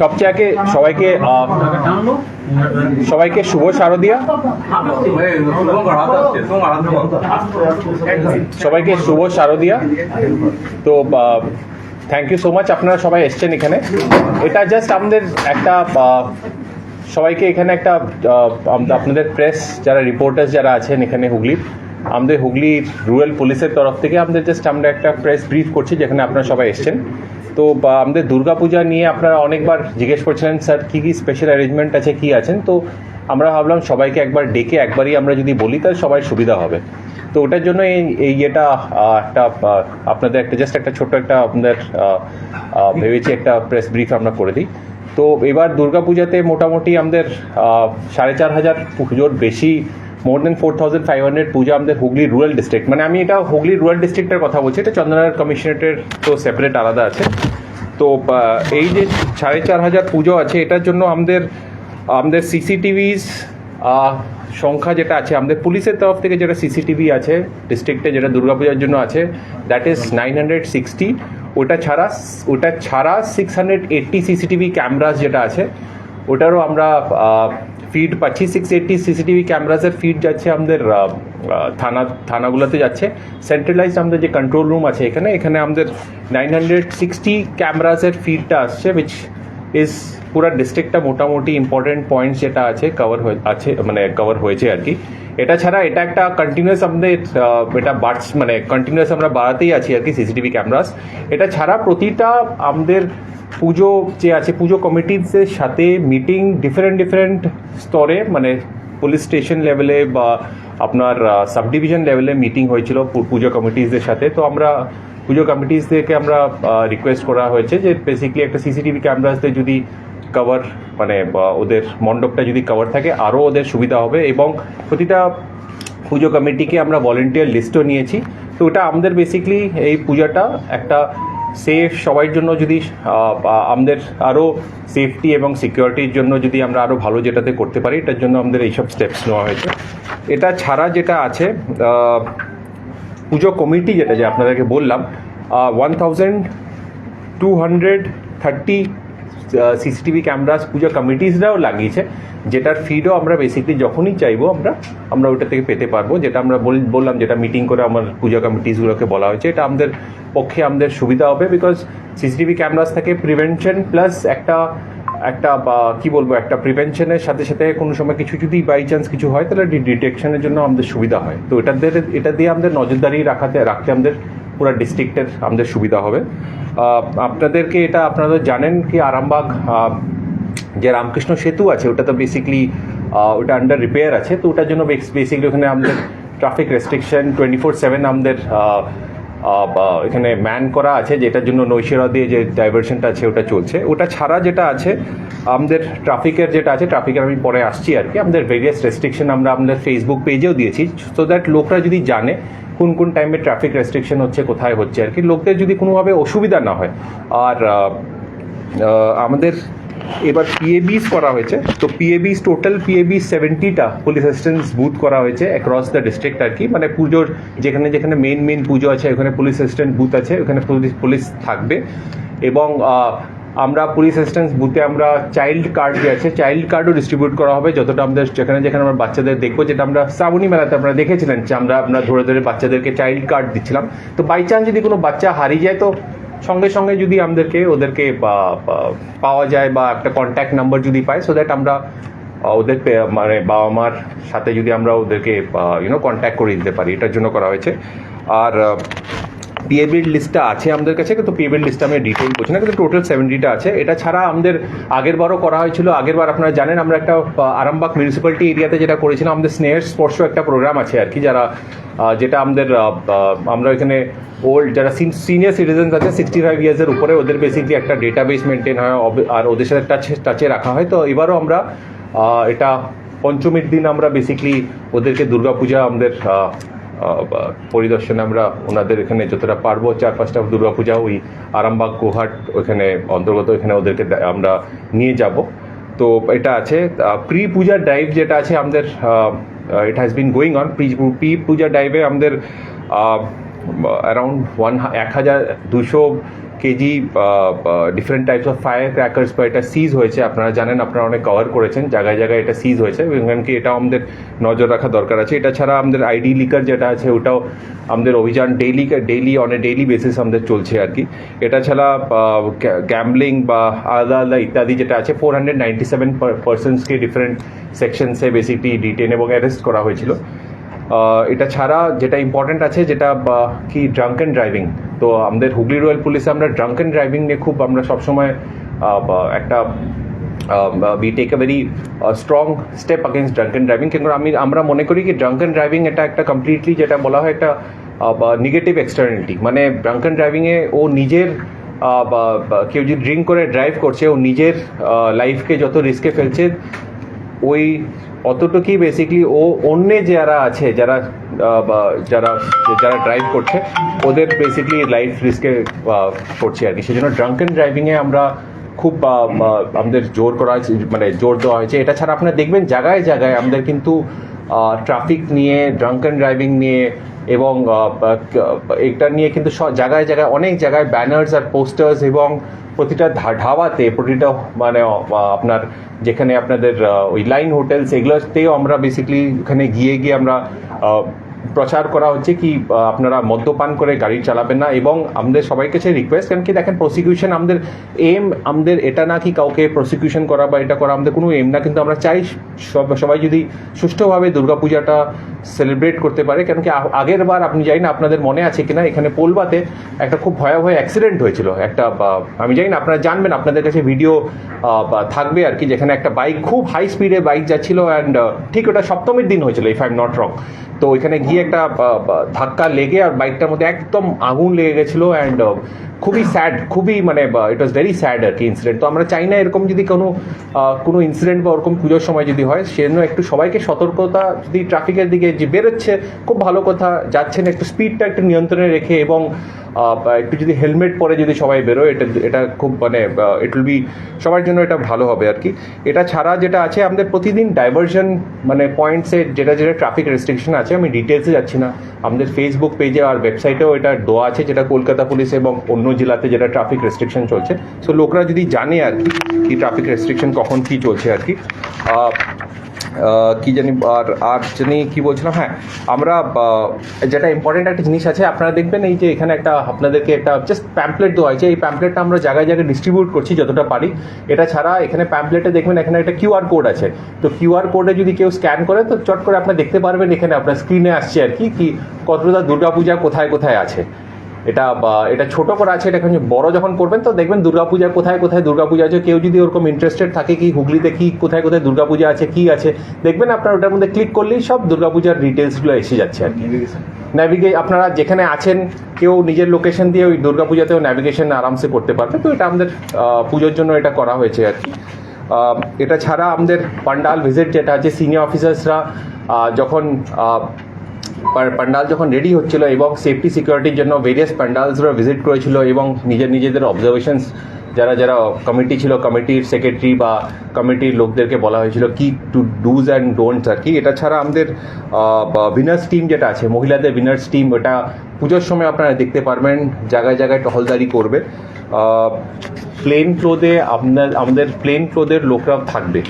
সবচেয়ে আগে সবাইকে সবাইকে শুভ শারদিয়া। সবাইকে শুভ শারদিয়া। তো থ্যাংক ইউ সো মাচ আপনারা সবাই এসছেন এখানে। এটা জাস্ট আমাদের একটা সবাইকে এখানে একটা আপনাদের প্রেস যারা রিপোর্টার্স যারা আছেন এখানে হুগলির আমাদের হুগলি রুরাল পুলিশের তরফ থেকে আমাদের জাস্ট আমরা একটা প্রেস ব্রিফ করছি, যেখানে আপনারা সবাই এসছেন। তো আমাদের দুর্গাপূজা নিয়ে আপনারা অনেকবার জিজ্ঞেস করছিলেন, স্যার, কী কী স্পেশাল অ্যারেঞ্জমেন্ট আছে, কী আছেন? তো আমরা ভাবলাম সবাইকে একবার ডেকে একবারই আমরা যদি বলি, তাহলে সবাই সুবিধা হবে। তো ওটার জন্য এই এই ইয়েটা একটা আপনাদের একটা জাস্ট একটা ছোট্ট একটা আপনাদের ভেবেছি একটা প্রেস ব্রিফ আমরা করে দিই। তো এবার দুর্গাপূজাতে মোটামুটি আমাদের সাড়ে চার হাজার পুজোর বেশি more then four thousand five hundred পুজো আমাদের হুগলি রুরাল ডিস্ট্রিক্ট মানে আমি এটা হুগলি রুরাল ডিস্ট্রিক্টের কথা বলছি, এটা চন্দ্রনগর কমিশনারেটের তো সেপারেট আলাদা আছে। তো এই যে সাড়ে চার হাজার পুজো আছে, এটার জন্য আমাদের আমাদের সিসিটিভিস সংখ্যা যেটা আছে, আমাদের পুলিশের তরফ থেকে যেটা সিসিটিভি আছে ডিস্ট্রিক্টে যেটা দুর্গাপূজার জন্য আছে that is nine hundred sixty ওটা ছাড়া ওটা ছাড়া six hundred eighty CCTV cameras যেটা আছে, ওটারও আমরা ফিড পাচ্ছি সিক্স এইটটি সিসিটিভি ক্যামেরাসের ফিড যাচ্ছে আমাদের থানা, থানাগুলোতে যাচ্ছে। সেন্ট্রালাইজড আমাদের যে কন্ট্রোল রুম আছে এখানে এখানে আমাদের নাইন হান্ড্রেড সিক্সটি ক্যামেরাসের ফিডটা আসছে উইচ ইজ পুরো ডিস্ট্রিক্টটা মোটামুটি ইম্পর্টেন্ট পয়েন্টস যেটা আছে কভার হয়ে, আছে মানে কভার হয়েছে আর কি। এটা ছাড়া এটা একটা কন্টিনিউয়াস আমাদের এটা বাড়ছে মানে কন্টিনিউয়াস আমরা বাড়াতেই আছি আর কি সিসিটিভি ক্যামেরাস এটা ছাড়া প্রতিটা আমাদের পুজো যে আছে, পুজো কমিটিদের সাথে মিটিং ডিফারেন্ট ডিফারেন্ট স্তরে মানে পুলিশ স্টেশন লেভেলে বা আপনার সাব ডিভিশন লেভেলে মিটিং হয়েছিল পুজো কমিটিসদের সাথে। তো আমরা পুজো কমিটিসদেরকে আমরা রিকোয়েস্ট করা হয়েছে যে বেসিক্যালি একটা সিসিটিভি ক্যামেরাসদের যদি কভার মানে ওদের মণ্ডপটা যদি কভার থাকে, আরও ওদের সুবিধা হবে এবং প্রতিটা পুজো কমিটিকে আমরা ভলেন্টিয়ার লিস্টও নিয়েছি। তো ওটা আমাদের বেসিক্যালি এই পূজাটা একটা সেফ সবার জন্য যদি আমাদের আরও সেফটি এবং সিকিউরিটির জন্য যদি আমরা আরও ভালো যেটাতে করতে পারি, এটার জন্য আমাদের এইসব স্টেপস নেওয়া হয়েছে। এটা ছাড়া যেটা আছে পুজো কমিটি যেটা যে আপনাদেরকে বললাম one thousand two hundred thirty CCTV cameras পুজো কমিটিসরাও লাগিয়েছে, যেটার ফিডও আমরা বেসিকলি যখনই চাইব আমরা আমরা ওটা থেকে পেতে পারব। যেটা আমরা বললাম যেটা মিটিং করে আমার পূজা কমিটিসগুলোকে বলা হয়েছে, এটা আমাদের পক্ষে আমাদের সুবিধা হবে বিকজ সিসিটিভি ক্যামেরাস থেকে প্রিভেনশন প্লাস একটা একটা বা কি বলব, একটা প্রিভেনশনের সাথে সাথে কোনো সময় কিছু যদি বাই চান্স কিছু হয়, তাহলে ডিটেকশনের জন্য আমাদের সুবিধা হয়। তো এটা দিয়ে এটা দিয়ে আমাদের নজরদারি রাখাতে, রাখতে আমাদের পুরো ডিস্ট্রিক্টের আমাদের সুবিধা হবে। আপনাদেরকে এটা আপনারা জানেন কি আরামবাগ যে রামকৃষ্ণ সেতু আছে ওটা তো বেসিকলি ওটা আন্ডার রিপেয়ার আছে। তো ওটার জন্য বেসিকলি ওখানে আমাদের traffic restriction twenty four seven আমাদের এখানে ম্যান করা আছে, যেটার জন্য নৈশেরা দিয়ে যে ডাইভারশনটা আছে, ওটা চলছে। ওটা ছাড়া যেটা আছে, আমাদের ট্রাফিকের যেটা আছে ট্রাফিকের আমি পরে আসছি আর কি। আমাদের ভেরিয়াস রেস্ট্রিকশন আমরা আমাদের ফেসবুক পেজেও দিয়েছি। সো দ্যাট লোকরা যদি জানে কোন কোন টাইমে ট্রাফিক রেস্ট্রিকশন হচ্ছে, কোথায় হচ্ছে, আর কি। লোকদের যদি কোনোভাবে অসুবিধা না হয়, আর আমাদের এবার পিএবিস করা হয়েছে, তো পিএবিস টোটাল পিএবি সেভেন্টিটা পুলিশ অ্যাসিস্ট্যান্স বুথ করা হয়েছে অ্যাক্রস দ্য ডিস্ট্রিক্ট আর কি। মানে পুজোর যেখানে যেখানে মেন মেন পুজো আছে, ওখানে পুলিশ অ্যাসিস্ট্যান্ট বুথ আছে, ওখানে পুলিশ পুলিশ থাকবে। এবং আমরা পুলিশ অ্যাসিস্ট্যান্স বুথে আমরা চাইল্ড কার্ড যে আছে চাইল্ড কার্ডও ডিস্ট্রিবিউট করা হবে। যতটা আমাদের যেখানে যেখানে আমরা বাচ্চাদের দেখব, যেটা আমরা শ্রাবণী মেলাতে আমরা দেখেছিলেন, যে আমরা আমরা ধরে ধরে বাচ্চাদেরকে চাইল্ড কার্ড দিচ্ছিলাম। তো বাই চান্স যদি কোনো বাচ্চা হারিয়ে যায়, তো সঙ্গে সঙ্গে যদি আমাদেরকে, ওদেরকে পাওয়া যায় বা একটা কন্ট্যাক্ট নাম্বার যদি পাই সো দ্যাট আমরা ওদের মানে বাবা মার সাথে যদি আমরা ওদেরকে ইউনো কন্ট্যাক্ট করে দিতে পারি। এটার জন্য করা হয়েছে। আর পিএবির লিস্টটা আছে আমাদের কাছে, কিন্তু পিএবির লিস্টটা আমি ডিটেল করছি না, কিন্তু টোটাল সেভেন্টিটা আছে। এটা ছাড়া আমাদের আগের বারও করা হয়েছিল, আগের বার আপনারা জানেন, আমরা একটা আরামবাগ মিউনিসিপ্যালিটি এরিয়াতে যেটা করেছিলাম, আমাদের স্নেহের স্পর্শ একটা প্রোগ্রাম আছে আর কি, যারা যেটা আমাদের আমরা এখানে ওল্ড যারা সিনিয়র সিটিজেন্স আছে সিক্সটি ফাইভ ইয়ার্সের উপরে ওদের বেসিকলি একটা ডেটাবেস মেনটেন হয় আর ওদের সাথে টাচে টাচে রাখা হয়। তো এবারও আমরা এটা পঞ্চমীর দিন আমরা বেসিকলি ওদেরকে দুর্গাপূজা আমাদের পরিদর্শনে আমরা ওনাদের এখানে যতটা পারব, চার পাঁচটা দুর্গাপূজা ওই আরামবাগ, গুহাট ওইখানে অন্তর্গত এখানে ওদেরকে আমরা নিয়ে যাব। তো এটা আছে প্রি পূজা ড্রাইভ যেটা আছে আমাদের it has been going on pre pre puja ড্রাইভে আমাদের অ্যারাউন্ড ওয়ান এক হাজার দুশো kg different types of fire crackers বা এটা সিজ হয়েছে। আপনারা জানেন, আপনারা অনেক কভার করেছেন, জায়গায় জায়গায় এটা সিজ হয়েছে। এবং কি এটাও আমাদের নজর রাখা দরকার আছে। এটা ছাড়া আমাদের আইডি লিকার যেটা আছে, ওটাও আমাদের অভিযান daily daily on a daily basis আমাদের চলছে আর কি। এটা ছাড়া গ্যামলিং বা আলাদা আলাদা ইত্যাদি যেটা আছে ফোর হান্ড্রেড নাইনটি সেভেন পার্সনসকে ডিফারেন্ট সেকশনসে বেসিকলি ডিটেন এবং অ্যারেস্ট করা হয়েছিল। এটা ছাড়া যেটা ইম্পর্টেন্ট আছে, যেটা কি অ্যান্ড ড্রাইভিং তো আমাদের হুগলি রয়্যাল পুলিশে আমরা ড্রাঙ্কেন ড্রাইভিং নিয়ে খুব আমরা সবসময় একটা we take a very strong step against drunken driving কিন্তু আমি, আমরা মনে করি কি ড্রাঙ্কেন ড্রাইভিং এটা একটা কমপ্লিটলি যেটা বলা হয় একটা নেগেটিভ এক্সটার্নালিটি মানে ড্রাঙ্কেন ড্রাইভিংয়ে ও নিজের বা বা কেউ যদি ড্রিঙ্ক করে ড্রাইভ করছে, ও নিজের লাইফকে যত রিস্কে ফেলছে ওই অতটুকুই বেসিকলি ও অন্য যারা আছে, যারা যারা যারা ড্রাইভ করছে, ওদের বেসিকলি লাইফ রিস্কে করছে আর কি। সেই সেজন্য ড্রাঙ্কেন ড্রাইভিংয়ে আমরা খুব আমাদের জোর করা হয়েছে মানে জোর দেওয়া হয়েছে। এটা ছাড়া আপনারা দেখবেন জায়গায় জায়গায় আমাদের কিন্তু ট্রাফিক নিয়ে ড্রাঙ্কেন ড্রাইভিং নিয়ে এবং এটা নিয়ে কিন্তু জায়গায় জায়গায় অনেক জায়গায় ব্যানার্স আর পোস্টার্স এবং প্রতিটা ধাবাতে প্রতিটা মানে আপনার যেখানে আপনাদের ওই লাইন হোটেলস এগুলোতেও আমরা বেসিক্যালি ওখানে গিয়ে গিয়ে আমরা প্রচার করা হচ্ছে কি আপনারা মদ্যপান করে গাড়ি চালাবেন না এবং আমাদের সবাই কাছে রিকোয়েস্ট কারণ কি দেখেন প্রসিকিউশন আমাদের এম আমাদের এটা না কি কাউকে প্রসিকিউশন করা বা এটা করা আমাদের কোনো এম না, কিন্তু আমরা চাই সব, সবাই যদি সুষ্ঠুভাবে দুর্গাপূজাটা সেলিব্রেট করতে পারে, কারণ কি আগের বার আপনি জানি না আপনাদের মনে আছে কিনা, এখানে পোলবাতে একটা খুব ভয়াবহ অ্যাক্সিডেন্ট হয়েছিল, একটা আমি জানি না, আপনারা জানবেন, আপনাদের কাছে ভিডিও থাকবে আর কি, যেখানে একটা বাইক খুব হাই স্পিডে বাইক যাচ্ছিল অ্যান্ড ঠিক ওটা সপ্তমীর দিন হয়েছিল if I am not wrong তো ওইখানে গিয়ে একটা ধাক্কা লেগে আর বাইকটার মধ্যে একদম আগুন লেগে গেছিল অ্যান্ড খুবই স্যাড খুবই মানে ইট ওয়াজ ভেরি স্যাড আর কি ইনসিডেন্ট তো আমরা চাই না এরকম যদি কোনো কোনো ইনসিডেন্ট বা ওরকম পুজোর সময় যদি হয়, সেজন্য একটু সবাইকে সতর্কতা, যদি ট্রাফিকের দিকে যে বেরোচ্ছে, খুব ভালো কথা, যাচ্ছেন, একটু স্পিডটা একটু নিয়ন্ত্রণে রেখে এবং একটু যদি হেলমেট পরে যদি সবাই বেরোয়, এটা এটা খুব মানে ইট উইল বি সবার জন্য এটা ভালো হবে আর কি। এটা ছাড়া যেটা আছে, আমাদের প্রতিদিন ডাইভারশন মানে পয়েন্টসে যেটা যেটা ট্রাফিক রেস্ট্রিকশন আছে, আমি ডিটেলসে যাচ্ছি না। আমাদের ফেসবুক পেজে আর ওয়েবসাইটেও এটা দেওয়া আছে, যেটা কলকাতা পুলিশ এবং অন্য জেলাতে যেটা ট্রাফিক রেস্ট্রিকশন চলছে। সো লোকরা যদি জানে আর কি ট্রাফিক রেস্ট্রিকশন কখন কি চলছে আর কি। কি জানি, আর আর জানি কি বলছিলাম? হ্যাঁ আমরা যেটা ইম্পর্টেন্ট একটা জিনিস আছে, আপনারা দেখবেন এই যে এখানে একটা আপনাদেরকে একটা জাস্ট প্যাম্পলেট দেওয়া হয়েছে। এই প্যাম্পলেটটা আমরা জায়গায় জায়গায় ডিস্ট্রিবিউট করছি যতটা পারি। এটা ছাড়া এখানে প্যাম্পলেটে দেখবেন এখানে একটা কিউআর কোড আছে। তো কিউআর কোডে যদি কেউ স্ক্যান করে, তো চট করে আপনারা দেখতে পারবেন এখানে আপনার স্ক্রিনে আসছে আর কি কি কতটা দুর্গাপূজা কোথায় কোথায় আছে। এটা এটা ছোট করা আছে এটা এখন বড় যখন করবেন তো দেখবেন দুর্গাপূজা কোথায় কোথায় দুর্গাপূজা আছে কেউ যদি ওরকম ইন্টারেস্টেড থাকে কি হুগলিতে কি কোথায় কোথায় দুর্গাপূজা আছে কি আছে দেখবেন আপনার ওটার মধ্যে ক্লিক করলেই সব দুর্গাপূজার ডিটেলসগুলো এসে যাচ্ছে আর কি। ন্যাভিগে আপনারা যেখানে আছেন কেউ নিজের লোকেশন দিয়ে ওই দুর্গাপূজাতেও ন্যাভিগেশন আরামসে করতে পারবে তো এটা আমাদের পুজোর জন্য এটা করা হয়েছে আর কি। এটা ছাড়া আমাদের পান্ডাল ভিজিট যেটা আছে সিনিয়র অফিসার্সরা যখন পান্ডাল যখন রেডি হচ্ছিল এবং সেফটি সিকিউরিটির জন্য ভেরিয়াস পান্ডালসরা ভিজিট করেছিল এবং নিজের নিজেদের অবজারভেশনস যারা যারা কমিটি ছিল কমিটির সেক্রেটারি বা কমিটির লোকদেরকে বলা হয়েছিল কি টু ডুজ অ্যান্ড ডোন্টস আর কি। এটা ছাড়া আমাদের উইনার্স টিম যেটা আছে, মহিলাদের উইনার্স টিম ওটা পুজোর সময় আপনারা দেখতে পারবেন, জায়গায় জায়গায় টহলদারি করবে। প্লেন ক্লোদে আপনার, আমাদের প্লেন ক্লোদের লোকরা থাকবে।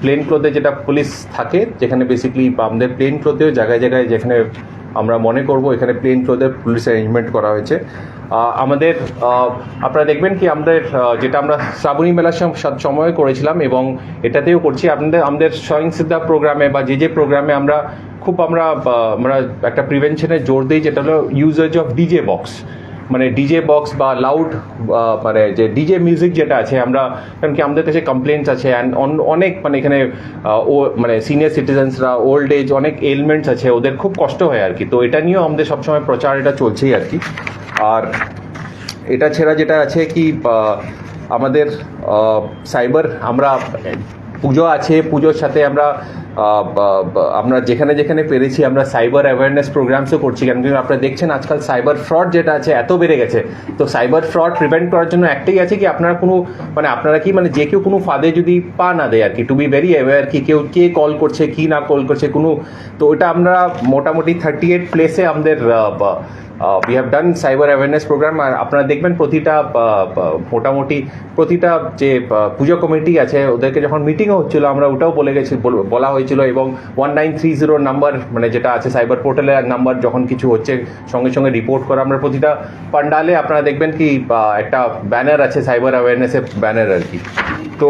প্লেন ক্লোথে যেটা পুলিশ থাকে, যেখানে বেসিক্যালি আমাদের প্লেন ক্লোথেও জায়গায় জায়গায় যেখানে আমরা মনে করব, এখানে প্লেন ক্লোথে পুলিশ অ্যারেঞ্জমেন্ট করা হয়েছে। আমাদের আপনারা দেখবেন কি আমাদের যেটা আমরা শ্রাবণী মেলার সম- সময় করেছিলাম এবং এটাতেও করছি। আপনাদের, আমাদের স্বয়ংসিদ্ধা প্রোগ্রামে বা যে যে প্রোগ্রামে আমরা খুব আমরা আমরা একটা প্রিভেনশনে জোর দিই, যেটা হলো ইউজেজ অফ ডিজে বক্স মানে ডিজে বক্স বা লাউড মানে যে ডিজে মিউজিক যেটা আছে, আমরা, কারণ কি আমাদের কাছে কমপ্লেন্টস আছে অ্যান্ড অনেক মানে এখানে ও মানে সিনিয়র সিটিজেন্সরা ওল্ড এজ অনেক এলিমেন্টস আছে, ওদের খুব কষ্ট হয় আর কি। তো এটা নিয়েও আমাদের সবসময় প্রচার, এটা চলছেই আর কি। আর এটা ছাড়া যেটা আছে কি আমাদের সাইবার আমরা পুজো আছে, পুজোর সাথে আমরা আমরা যেখানে যেখানে পেরেছি, আমরা সাইবার অ্যাওয়ারনেস প্রোগ্রামসও করছি। কেন কি আপনারা দেখছেন আজকাল সাইবার ফ্রড যেটা আছে, এত বেড়ে গেছে। তো সাইবার ফ্রড প্রিভেন্ট করার জন্য একটাই আছে কি, আপনারা কোনো মানে আপনারা কি মানে যে কেউ কোনো ফাঁদে যদি পা না দেয় আর কি টু বি ভেরি অ্যাওয়ার কি, কেউ কে কল করছে, কি না কল করছে, কোনো, তো ওটা আমরা মোটামুটি থার্টি এইট প্লেসে আমাদের we have done cyber awareness programme আর আপনারা দেখবেন প্রতিটা আহ, আহ, মোটামুটি প্রতিটা যে পুজো কমিটি আছে ওদেরকে যখন মিটিংও হচ্ছিল আমরা ওটাও বলে গেছি বলা হয়েছিল এবং ওয়ান নাইন থ্রি জিরোর নাম্বার মানে যেটা আছে সাইবার পোর্টালের নাম্বার যখন কিছু হচ্ছে সঙ্গে সঙ্গে রিপোর্ট করা। আমরা প্রতিটা পান্ডালে আপনারা দেখবেন কি একটা ব্যানার আছে সাইবার অ্যাওয়ারনেসের ব্যানার আর কি। তো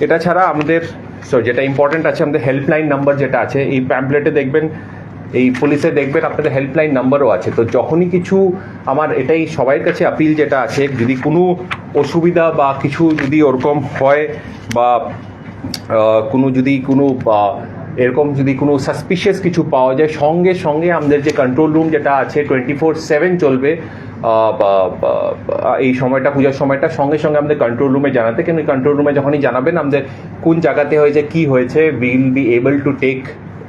এটা ছাড়া আমাদের সো যেটা ইম্পর্টেন্ট আছে আমাদের হেল্পলাইন নাম্বার যেটা আছে এই প্যাম্পলেটে দেখবেন এই পুলিশে দেখবেন আপনাদের হেল্পলাইন নাম্বারও আছে। তো যখনই কিছু আমার এটাই সবার কাছে আপিল যেটা আছে, যদি কোনো অসুবিধা বা কিছু যদি ওরকম হয় বা কোনো যদি কোনো এরকম যদি কোনো সাসপিশিয়াস কিছু পাওয়া যায়, সঙ্গে সঙ্গে আমাদের যে কন্ট্রোল রুম যেটা আছে টোয়েন্টি ফোর সেভেন চলবে এই সময়টা, পূজার সময়টা, সঙ্গে সঙ্গে আমাদের কন্ট্রোল রুমে জানাতে। কেন? কন্ট্রোল রুমে যখনই জানাবেন, আমাদের কোন জায়গাতে হয়েছে, কি হয়েছে will be able to take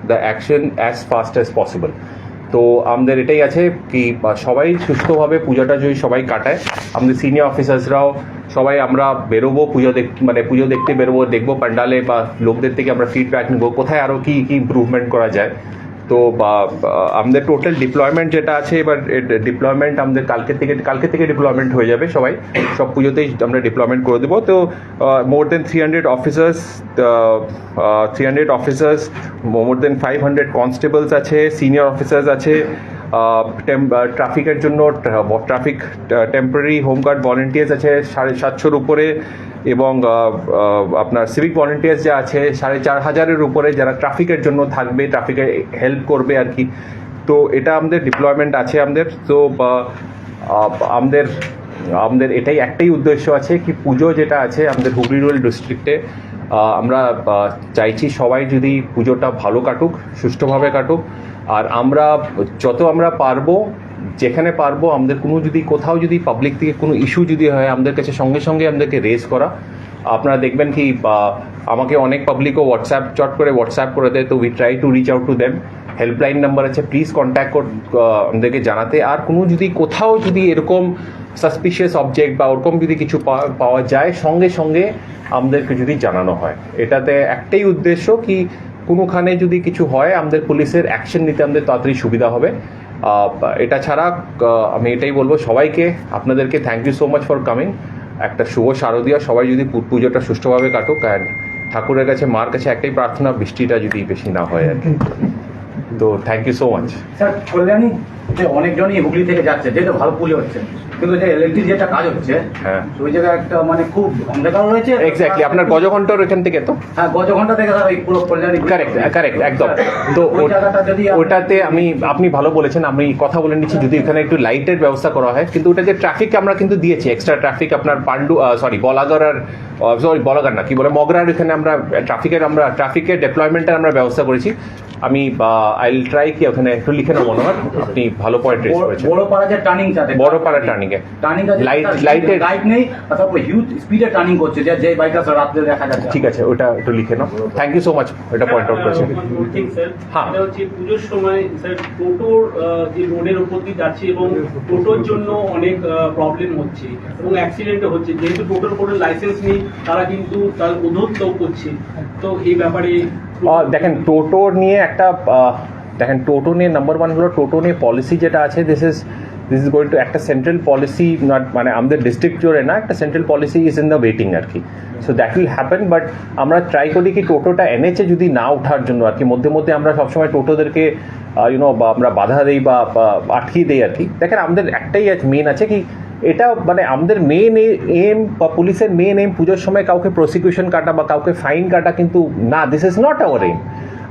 the action as fast as possible তো আমাদের এটাই আছে কি সবাই সুস্থভাবে পূজাটা যদি সবাই কাটায়, আমাদের সিনিয়র অফিসার্সরাও সবাই আমরা বেরোবো, পুজো দেখ মানে পুজো দেখতে বেরোবো, দেখব পান্ডালে বা লোকদের থেকে আমরা ফিডব্যাক নেব, কোথায় আরও কী কী ইম্প্রুভমেন্ট করা যায়। তো বা আমাদের টোটাল ডিপ্লয়মেন্ট যেটা আছে, এবার ডিপ্লয়মেন্ট আমাদের কালকে থেকে কালকে থেকে ডিপ্লয়মেন্ট হয়ে যাবে সবাই। সব পুজোতেই আমরা ডিপ্লয়মেন্ট করে দেবো। তো more than three hundred officers three hundred officers more than five hundred constables আছে সিনিয়র অফিসার্স আছে ট্রাফিকের জন্য ট্রাফিক টেম্পোরারি হোমগার্ড ভলেন্টিয়ার্স আছে, সাড়ে সাতশোর উপরে এবং আপনার সিভিক ভলেন্টিয়ার্স যে আছে, সাড়ে চার হাজারের উপরে যারা ট্রাফিকের জন্য থাকবে ট্রাফিকে হেল্প করবে আর কি। তো এটা আমাদের ডিপ্লয়মেন্ট আছে আমাদের। তো আমাদের আমাদের এটাই একটাই উদ্দেশ্য আছে কি পুজো যেটা আছে আমাদের হুগলি রুরাল ডিস্ট্রিক্টে আমরা চাইছি সবাই যদি পুজোটা ভালো কাটুক, সুষ্ঠুভাবে কাটুক। আর আমরা যত আমরা পারব যেখানে পারব, আমাদের কোনো যদি, কোথাও যদি পাবলিক থেকে কোনো ইস্যু যদি হয়, আমাদের কাছে সঙ্গে সঙ্গে আমাদেরকে রেজ করা। আপনারা দেখবেন কি আমাকে অনেক পাবলিকও হোয়াটসঅ্যাপ চট করে হোয়াটসঅ্যাপ করে দেয়, তো we try to reach out to them helpline number আছে প্লিজ কন্ট্যাক্ট আমাদেরকে জানাতে। আর কোনো যদি, কোথাও যদি এরকম সাসপিশিয়াস অবজেক্ট বা ওরকম যদি কিছু পাওয়া- যায়, সঙ্গে সঙ্গে আমাদেরকে যদি জানানো হয়। এটাতে একটাই উদ্দেশ্য কি, কোনোখানে যদি কিছু হয়, আমাদের পুলিশের অ্যাকশন নিতে আমাদের তাড়াতাড়ি সুবিধা হবে। এটা ছাড়া আমি এটাই বলব, সবাইকে আপনাদেরকে thank you so much for coming একটা শুভ শারদীয়, সবাই যদি পুজোটা সুষ্ঠুভাবে কাটুক অ্যান্ড ঠাকুরের কাছে, মার কাছে একটাই প্রার্থনা, বৃষ্টিটা যদি বেশি না হয় আর কি। তো thank you so much sir Kalyani যে অনেকজনই হুগলি থেকে যাচ্ছে যেহেতু ভালো পুজো হচ্ছে কিন্তু যে ইলেকট্রিক যেটা কাজ হচ্ছে হ্যাঁ। ওই জায়গায় একটা মানে খুব অন্ধকার রয়েছে। এক্স্যাক্টলি আপনার গজঘণ্টার এখান থেকে তো? হ্যাঁ গজ ঘণ্টা থেকে স্যার ওই পুরো কল্যাণী কারেক্ট কারেক্ট একদম। তো ওই জায়গাটা যদি ওটাতে আমি আপনি ভালো বলেছেন আমি কথা বলে নিচ্ছি যদি এখানে একটু লাইটের ব্যবস্থা করা হয় কিন্তু ওটা যে ট্রাফিক আমরা কিন্তু দিয়েছি এক্সট্রা ট্রাফিক আপনার পান্ডু সরি বলাগড় আর সরি বলাগড় না কি বলে মগরার এখানে আমরা ট্রাফিকের আমরা ট্রাফিকের ডেপ্লয়মেন্টের আমরা ব্যবস্থা করেছি। আমি আই ট্রাই কি ওখানে একটু লিখে নেব মনোহর আপনি ভালো পয়েন্ট রেস করেছেন। বড় পাড়া যে টার্নিং চাতে বড় পাড়া টার্নিং এ টার্নিং লাইট লাইটের লাইট নেই তারপর হিউজ স্পিডে টার্নিং করছে যে যে বাইকটা স্যার রাত্রে দেখা যাচ্ছে। ঠিক আছে ওটা একটু লিখে নাও। থ্যাংক ইউ সো মাচ এটা পয়েন্ট আউট করেছেন। স্যার হ্যাঁ। এটা হচ্ছে পুজোর সময় স্যার টোটোর যে রোডের উপর দিয়ে যাচ্ছে এবং টোটোর জন্য অনেক প্রবলেম হচ্ছে এবং অ্যাক্সিডেন্ট হচ্ছে। যেহেতু টোটোর কোনো লাইসেন্স নেই তারা কিন্তু তার উদ্ধত্ত করছে। তো এই ব্যাপারে দেখেন, টোটো নিয়ে একটা দেখেন, টোটো নিয়ে নাম্বার ওয়ান হলো টোটো নিয়ে পলিসি যেটা আছে this is this is going to একটা সেন্ট্রাল পলিসি নট মানে আমাদের ডিস্ট্রিক্ট জোরে না, একটা central policy is in the waiting আর কি। So that will happen but আমরা ট্রাই করি কি টোটোটা এনেছে যদি না ওঠার জন্য আর কি, মধ্যে মধ্যে আমরা সবসময় টোটোদেরকে ইউনো বা আমরা বাধা দিই বা বা আটকিয়ে দিই আর কি। দেখেন, আমাদের একটাই মেন আছে কি এটা মানে আমাদের মেন এম বা পুলিশের মেন এম পুজোর সময় কাউকে প্রসিকিউশন কাটা বা কাউকে ফাইন কাটা কিন্তু না this is not our aim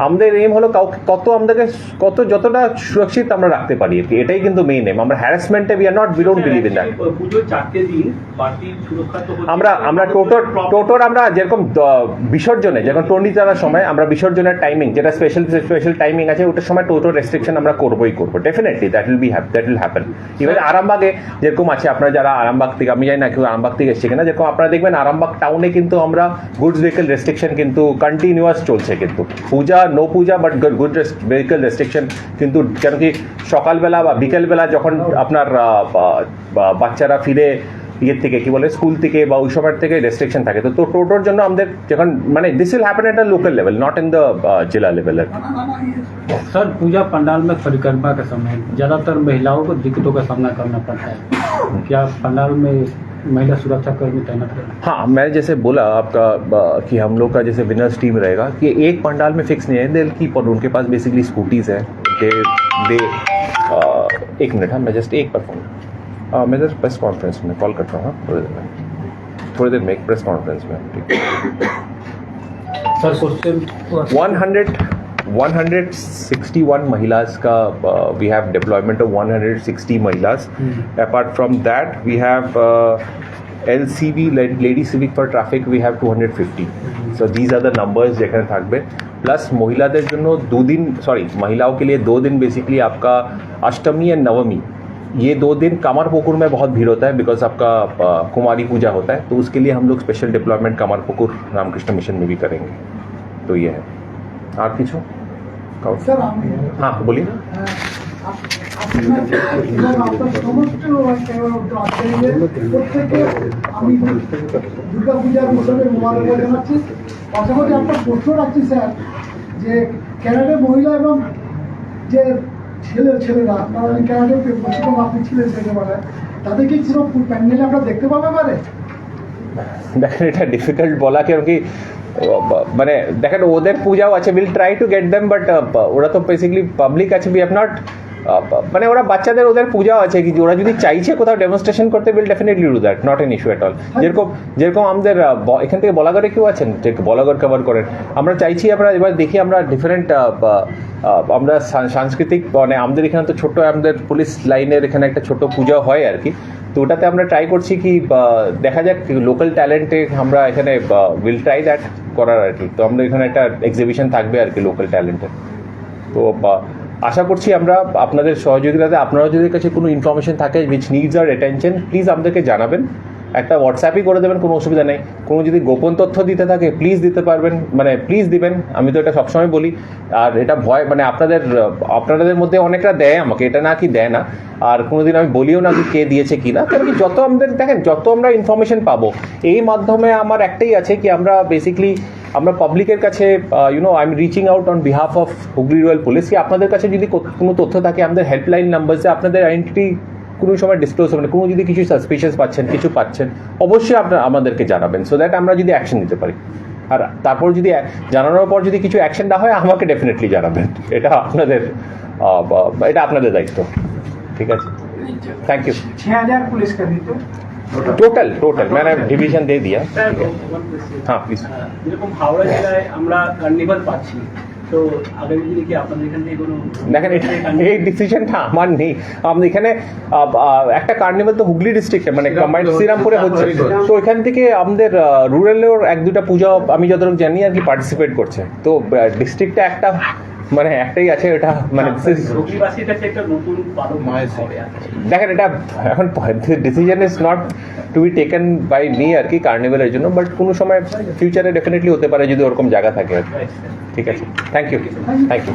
আমাদের এম হলো কাউকে কত আমাদেরকে কত যতটা সুরক্ষিত আমরা রাখতে পারি আর কি এটাই কিন্তু মেন এম আমরা হ্যারাসমেন্টে we are not be don't believe in that. আমরা আমরা টোটোর টোটোর আমরা যেরকম বিসর্জনে যেরকম টোনি চালার সময় আমরা বিসর্জনের টাইমিং যেটা স্পেশাল স্পেশাল টাইমিং আছে ওটার সময় টোটো রেস্ট্রিকশন আমরা করবোই করব definitely that will be hap that will happen এবার আরামবাগে যেরকম আছে আপনারা যারা আরামবাগ থেকে আমি জানি না কেউ আরামবাগ থেকে এসছে কিনা যেরকম আপনারা দেখবেন আরামবাগ টাউনে কিন্তু আমরা গুডস ভেহিকেল রেস্ট্রিকশন কিন্তু কন্টিনিউয়াস চলছে কিন্তু। Puja no puja but good vehicle restriction কিন্তু কেন কি সকালবেলা বা বিকেলবেলা যখন আপনার আহ, বা- বা- বাচ্চারা ফিরে ইয়ের থেকে কি বলে স্কুল থেকে বা ওই সময়ের থেকে রেস্ট্রিকশন থাকে তো তো টোটোর জন্য আমাদের যখন মানে this will happen at a local level not in the zila level আর কি सर पूजा पंडाल में परिक्रमा के समय ज़्यादातर महिलाओं को दिक्कतों का सामना करना पड़ता है क्या पंडाल में महिला सुरक्षा कर्मी तैनात करें हाँ मैं जैसे बोला आपका कि हम लोग का जैसे विनर्स टीम रहेगा कि एक पंडाल में फिक्स नहीं है दिल की पर उनके पास बेसिकली स्कूटीज है। दे दे अ, एक मिनट हाँ मैं जस्ट एक पर फ़ोन मैं जस्ट प्रेस कॉन्फ्रेंस में कॉल करता हूँ हाँ थोड़ी देर में। थोड़ी देर में एक प्रेस कॉन्फ्रेंस में ठीक। सर क्वेश्चन 100 161 महिलास का uh, we have deployment of 160 महिलास apart from that we have uh, LCV la- lady civic for traffic we have 250 so these are the numbers যেখানে থাকবে প্লাস মহিলাদের জন্য দুদিন সরি महिलाओं के लिए दो दिन बेसिकली आपका अष्टमी एंड नवमी ये दो दिन कामर पुकुर में बहुत भीड़ होता है बिकॉज आपका अ, कुमारी पूजा होता है तो उसके लिए हम लोग स्पेशल डिप्लॉयमेंट कामर पुकुर रामकृष्ण मिशन में भी करेंगे तो ये है আর কিছু হ্যাঁ বলি প্রত্যেকে আমি মোবারকবাদ জানাচ্ছি পাশাপাশি একটা প্রশ্ন রাখছি স্যার যে ক্যানাডার মহিলা এবং যে ছেলে ছেলেরা তারা ওই ক্যানাডার প্রশিক্ষণ আপনি ছিলেন সেখানে তাদেরকে কোনো প্যান্ডেলে আমরা দেখতে পাবে পারে দেখেন এটা ডিফিকাল্ট বলা কেন কি মানে দেখেন ওদের পূজাও আছে will try to get them but ওরা তো বেসিক্যালি পাবলিক আছে উই হ্যাভ নট মানে ওরা বাচ্চাদের ওদের পূজাও আছে কি ওরা যদি চাইছে কোথাও ডেমনস্ট্রেশন করতে will definitely do that not an issue at all যেরকম যেরকম আমাদের এখান থেকে বলাগড়ে কেউ আছেন? যে বলাগড় কভার করেন। আমরা চাইছি আমরা এবার দেখি আমরা ডিফারেন্ট আমরা সাংস্কৃতিক মানে আমাদের এখানে তো ছোট আমাদের পুলিশ লাইনের এখানে একটা ছোট পূজা হয় আর কি। তো ওটাতে আমরা ট্রাই করছি কি দেখা যাক লোকাল ট্যালেন্টে আমরা এখানে উইল ট্রাই দ্যাট করার আর কি। তো আমরা এখানে একটা এক্সিবিশন থাকবে আর কি লোকাল ট্যালেন্টের তো আশা করছি আমরা আপনাদের সহযোগিতাতে, আপনারা যদি কাছে কোনো ইনফরমেশন থাকে which needs our attention please আমাদেরকে জানাবেন। একটা হোয়াটসঅ্যাপই করে দেবেন, কোনো অসুবিধা নেই। কোনো যদি গোপন তথ্য দিতে থাকে প্লিজ দিতে পারবেন মানে প্লিজ দিবেন। আমি তো এটা সবসময় বলি। আর এটা ভয় মানে আপনাদের আপনাদের মধ্যে অনেকটা দেয় আমাকে, এটা না কি দেয় না। আর কোনোদিন আমি বলিও না কি কে দিয়েছে কি না। কারণ কি, যত আমাদের, দেখেন, যত আমরা ইনফরমেশন পাবো, এই মাধ্যমে আমার একটাই আছে কি, আমরা বেসিকলি আমরা পাবলিকের কাছে you know I am reaching out on behalf of Hooghly rural police কি আপনাদের কাছে যদি কোনো তথ্য থাকে, আমাদের হেল্পলাইন নাম্বারসে আপনাদের আইডেন্টিটি কোনো সময় ডিসক্লোজ হবে না কোনো যদি কিছু সাসপিশিয়াস পাচ্ছেন কিছু পাচ্ছেন অবশ্যই আপনার আমাদেরকে জানাবেন সো দ্যাট আমরা যদি অ্যাকশন নিতে পারি। আর তারপর যদি জানানোর পর যদি কিছু অ্যাকশন না হয় আমাকে ডেফিনেটলি জানাবেন। এটা আপনাদের এটা আপনাদের দায়িত্ব। ঠিক আছে? থ্যাংক ইউ টোটাল টোটাল মানে ডিভিশন দিয়ে দিয়া হ্যাঁ।, হ্যাঁ, হ্যাঁ প্লিজ যেরকম হাওড়া জেলায় আমরা কার্নিভাল পাচ্ছি দেখেন এটা এই ডিসিশনটা আমার নেই। আমাদের এখানে একটা কার্নিভাল তো হুগলি ডিস্ট্রিক্টে মানে কম্বাইন্ড শ্রীরামপুরে হচ্ছে। তো এখান থেকে আমাদের এক দুটা পূজা আমি যতটুকু জানি আর কি পার্টিসিপেট করছে। তো ডিস্ট্রিক্টটা একটা মানে একটাই আছে এটা মানে কি। দেখেন এটা এখন decision is not to be taken by me আর কি কার্নিভেলের জন্য বাট কোনো সময় ফিউচারে ডেফিনেটলি হতে পারে যদি ওরকম জায়গা থাকে। ঠিক আছে। Thank you thank you